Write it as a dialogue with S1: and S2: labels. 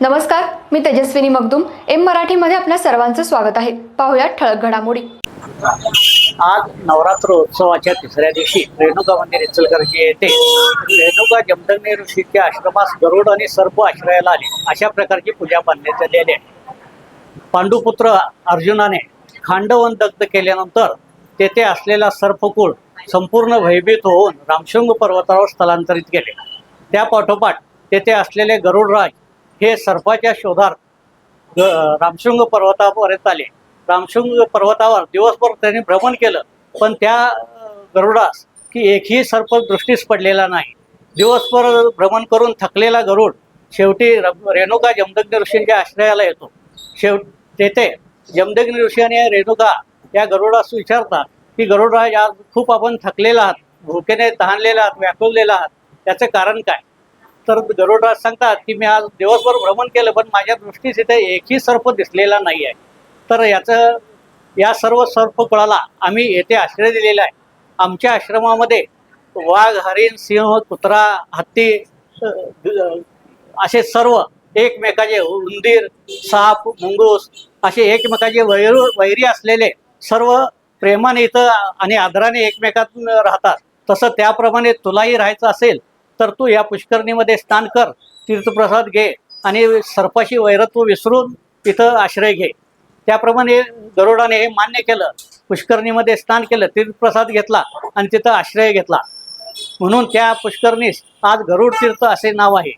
S1: नमस्कार मी तेजस्विनी मगदुम. एम मराठीमध्ये आपल्या सर्वांचं स्वागत आहे. पाहुयात ठळक घडामोडी.
S2: आज नवरात्र उत्सवाच्या तिसऱ्या दिवशी रेणुका मंदिर इचलकरंजी येथे रेणुका जमदग्नी ऋषीच्या आश्रमास गरुड आणि सर्प आश्रयाला आले. अशा प्रकारची पूजा बांधण्यात आलेली आहे. पांडुपुत्र अर्जुनाने खांडवन दग्ध केल्यानंतर तेथे असलेला सर्पकुळ संपूर्ण भयभीत होऊन रामशृंग पर्वतावर स्थलांतरित केले. त्या पाठोपाठ तेथे असलेले गरुडराज हे सर्पाच्या शोधार्थ ग- रामशृंग पर्वतापर्यंत आले. रामशृंग पर्वतावर दिवसभर त्यांनी भ्रमण केलं. पण त्या गरुडास की एकही सर्प दृष्टीस पडलेला नाही. दिवसभर भ्रमण करून थकलेला गरुड शेवटी र- रेणुका जमदग्नी ऋषींच्या आश्रयाला येतो. शेव तेथे जमदग्नी ऋषी आणि रेणुका या गरुडास विचारतात की गरुडराज आज खूप आपण थकलेला आहात भूकेने तहानलेला आहात व्याकुळलेला आहात. त्याचं कारण काय? तर दरोडराज सांगतात की मी आज दिवसभर भ्रमण केलं पण माझ्या दृष्टीस इथे एकही सर्प दिसलेला नाही आहे तर याचं या सर्व सर्पकुळाला आम्ही येथे आश्रय दिलेला आहे. आमच्या आश्रमामध्ये वाघ हरिण सिंह कुत्रा हत्ती असे सर्व एकमेकाचे उंदीर साप मुंगूस असे एकमेकाचे वैर वैरी असलेले सर्व प्रेमाने इथं आणि आदराने एकमेकात राहतात. तसं त्याप्रमाणे तुलाही राहायचं असेल तर तू या पुष्करणीमध्ये स्नान कर तीर्थप्रसाद घे आणि सर्पाशी वैरत्व विसरून तिथं आश्रय घे. त्याप्रमाणे गरुडाने हे मान्य केलं पुष्करणीमध्ये स्नान केलं तीर्थप्रसाद घेतला आणि तिथं आश्रय घेतला. म्हणून त्या पुष्करणीस आज गरुड तीर्थ असे नाव आहे.